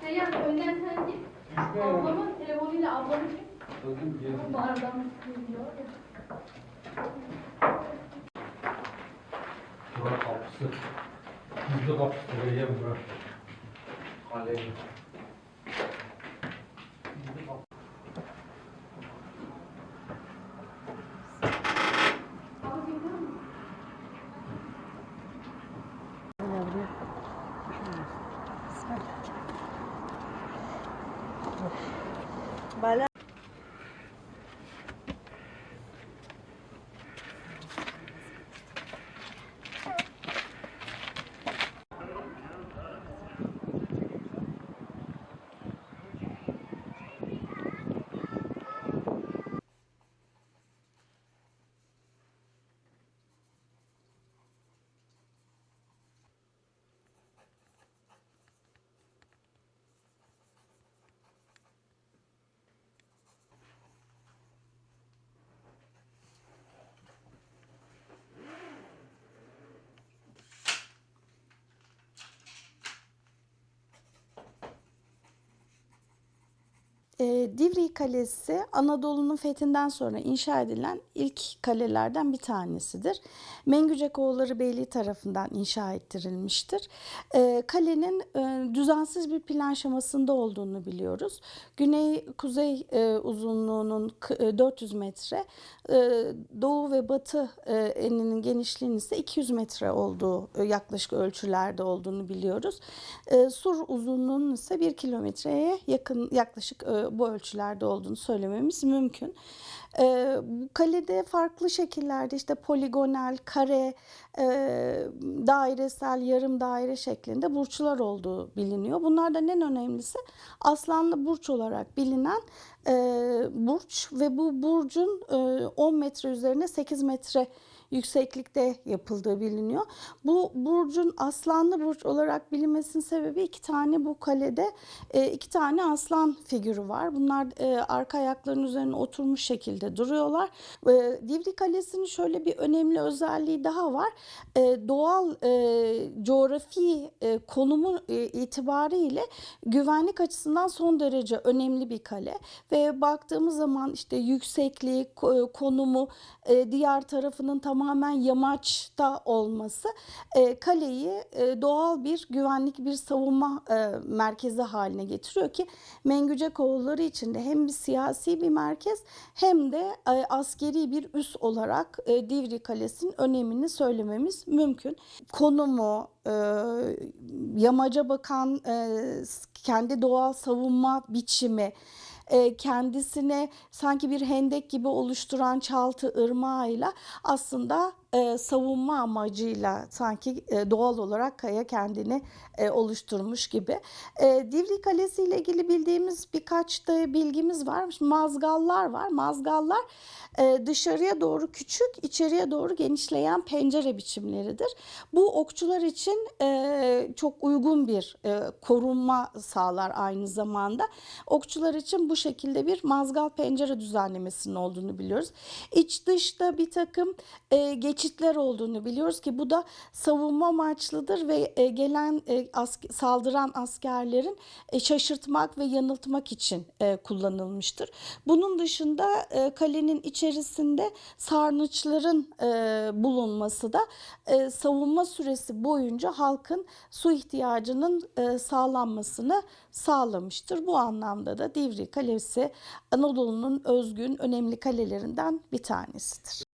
He yani. Ablamın telefonuyla ablamın bağırdan geliyor Bura kapısı. Gizli kapısı. Vereceğim bura. Aleyh. ¿vale? é, E, Divriği Kalesi Anadolu'nun fethinden sonra inşa edilen ilk kalelerden bir tanesidir. Mengücekoğulları Beyliği tarafından inşa ettirilmiştir. E, kalenin e, düzensiz bir plan şemasında olduğunu biliyoruz. Güney-kuzey e, uzunluğunun k- e, 400 metre, e, doğu ve batı e, eninin genişliğinin ise 200 metre olduğu e, yaklaşık ölçülerde olduğunu biliyoruz. E, sur uzunluğunun ise 1 kilometreye yakın yaklaşık e, bu ölçülerde olduğunu söylememiz mümkün. E, kalede farklı şekillerde işte poligonal, kare, e, dairesel, yarım daire şeklinde burçlar olduğu biliniyor. Bunlardan en önemlisi Aslanlı Burç olarak bilinen e, burç ve bu burcun e, 10 metre üzerine 8 metre yükseklikte yapıldığı biliniyor. Bu burcun aslanlı burç olarak bilinmesinin sebebi iki tane bu kalede e, iki tane aslan figürü var. Bunlar e, arka ayaklarının üzerine oturmuş şekilde duruyorlar. E, Divri Kalesi'nin şöyle bir önemli özelliği daha var. Doğal coğrafi konumu itibariyle güvenlik açısından son derece önemli bir kale ve baktığımız zaman işte yüksekliği, ko- konumu, diğer tarafının tamamen yamaçta olması e, kaleyi e, doğal bir güvenlik bir savunma e, merkezi haline getiriyor ki Mengücekoğulları için de hem bir siyasi bir merkez hem de e, askeri bir üs olarak e, Divri Kalesi'nin önemini söylememiz mümkün. Konumu, e, yamaca bakan e, kendi doğal savunma biçimi, e, kendisine sanki bir hendek gibi oluşturan çaltı ırmağıyla aslında e, savunma amacıyla sanki e, doğal olarak kaya kendini e, oluşturmuş gibi. E, Divri Kalesi ile ilgili bildiğimiz birkaç da bilgimiz var. Mazgallar var. Mazgallar e, dışarıya doğru küçük, içeriye doğru genişleyen pencere biçimleridir. Bu okçular için e, çok uygun bir e, korunma sağlar aynı zamanda. Okçular için bu şekilde bir mazgal pencere düzenlemesinin olduğunu biliyoruz. İç dışta bir takım e, geçitler olduğunu biliyoruz ki bu da savunma amaçlıdır ve e, gelen e, saldıran askerlerin e, şaşırtmak ve yanıltmak için e, kullanılmıştır. Bunun dışında e, kalenin içerisinde sarnıçların bulunması da savunma süresi boyunca halkın su ihtiyacının sağlanmasını sağlamıştır. Bu anlamda da Divri Kalesi Anadolu'nun özgün önemli kalelerinden bir tanesidir.